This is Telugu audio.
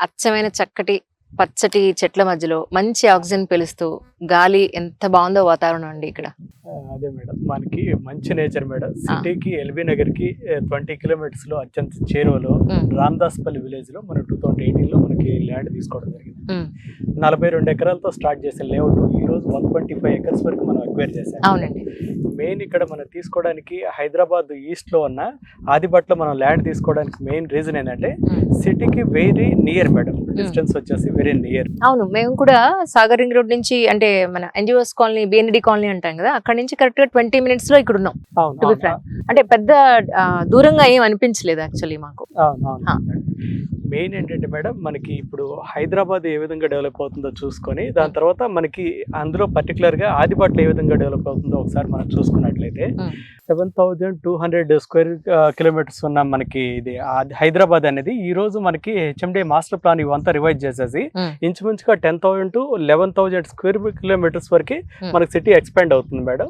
అచ్చమైన చక్కటి పచ్చటి చెట్ల మధ్యలో మంచి ఆక్సిజన్ పీలుస్తూ గాలి ఎంత బాగుందో వాతావరణం అండి ఇక్కడ. అదే మేడం. మనకి మంచి నేచర్ మేడం. సిటీకి ఎల్బీ నగర్కి ట్వంటీ కిలోమీటర్స్లో అత్యంత చేరువలో రామ్దాస్పల్లి విలేజ్లో మనం టూ థౌసండ్ ఎయిటీన్లో మనకి ల్యాండ్ తీసుకోవడం జరిగింది. నలభై రెండు ఎకరాలతో స్టార్ట్ చేసిన లేఅవుట్ ఈ వన్ ట్వంటీ ఫైవ్ ఎకర్స్ వరకు మనం అక్వైర్ చేసాం అవునండి. మెయిన్ ఇక్కడ మనం తీసుకోవడానికి హైదరాబాద్ ఈస్ట్లో ఉన్న ఆదిబట్లో మనం ల్యాండ్ తీసుకోవడానికి మెయిన్ రీజన్ ఏంటంటే. సిటీకి వెరీ నియర్ మేడం డిస్టెన్స్ వచ్చేసి వెరీ నియర్ అవును మేము కూడా సాగర్ రింగ్ రోడ్ నుంచి అంటే మన ఎన్జిఓస్ కాలనీ బిఎన్డి కాలనీ అంటాం కదా అక్కడ నుంచి కరెక్ట్గా ట్వంటీ మినిట్స్లో ఇక్కడ ఉన్నాం. అంటే పెద్ద దూరంగా ఏం అనిపించలేదు యాక్చువల్లీ మాకు. మెయిన్ ఏంటంటే మేడం మనకి ఇప్పుడు హైదరాబాద్ ఏ విధంగా డెవలప్ అవుతుందో చూసుకొని దాని తర్వాత మనకి అందులో పర్టికులర్గా ఆదిబాట్లో ఏ విధంగా డెవలప్ అవుతుందో ఒకసారి మనం చూసుకున్నట్లయితే. Seven thousand two hundred square kilometres ఉన్న మనకి ఇది హైదరాబాద్ అనేది ఈ రోజు మనకి హెచ్ఎండి మాస్టర్ ప్లాన్ ఇవంతా రివైజ్ చేసేసి. ఇంచుమించుగా ten thousand to eleven thousand square kilometres వరకు. మనకి సిటీ ఎక్స్పాండ్ అవుతుంది మేడం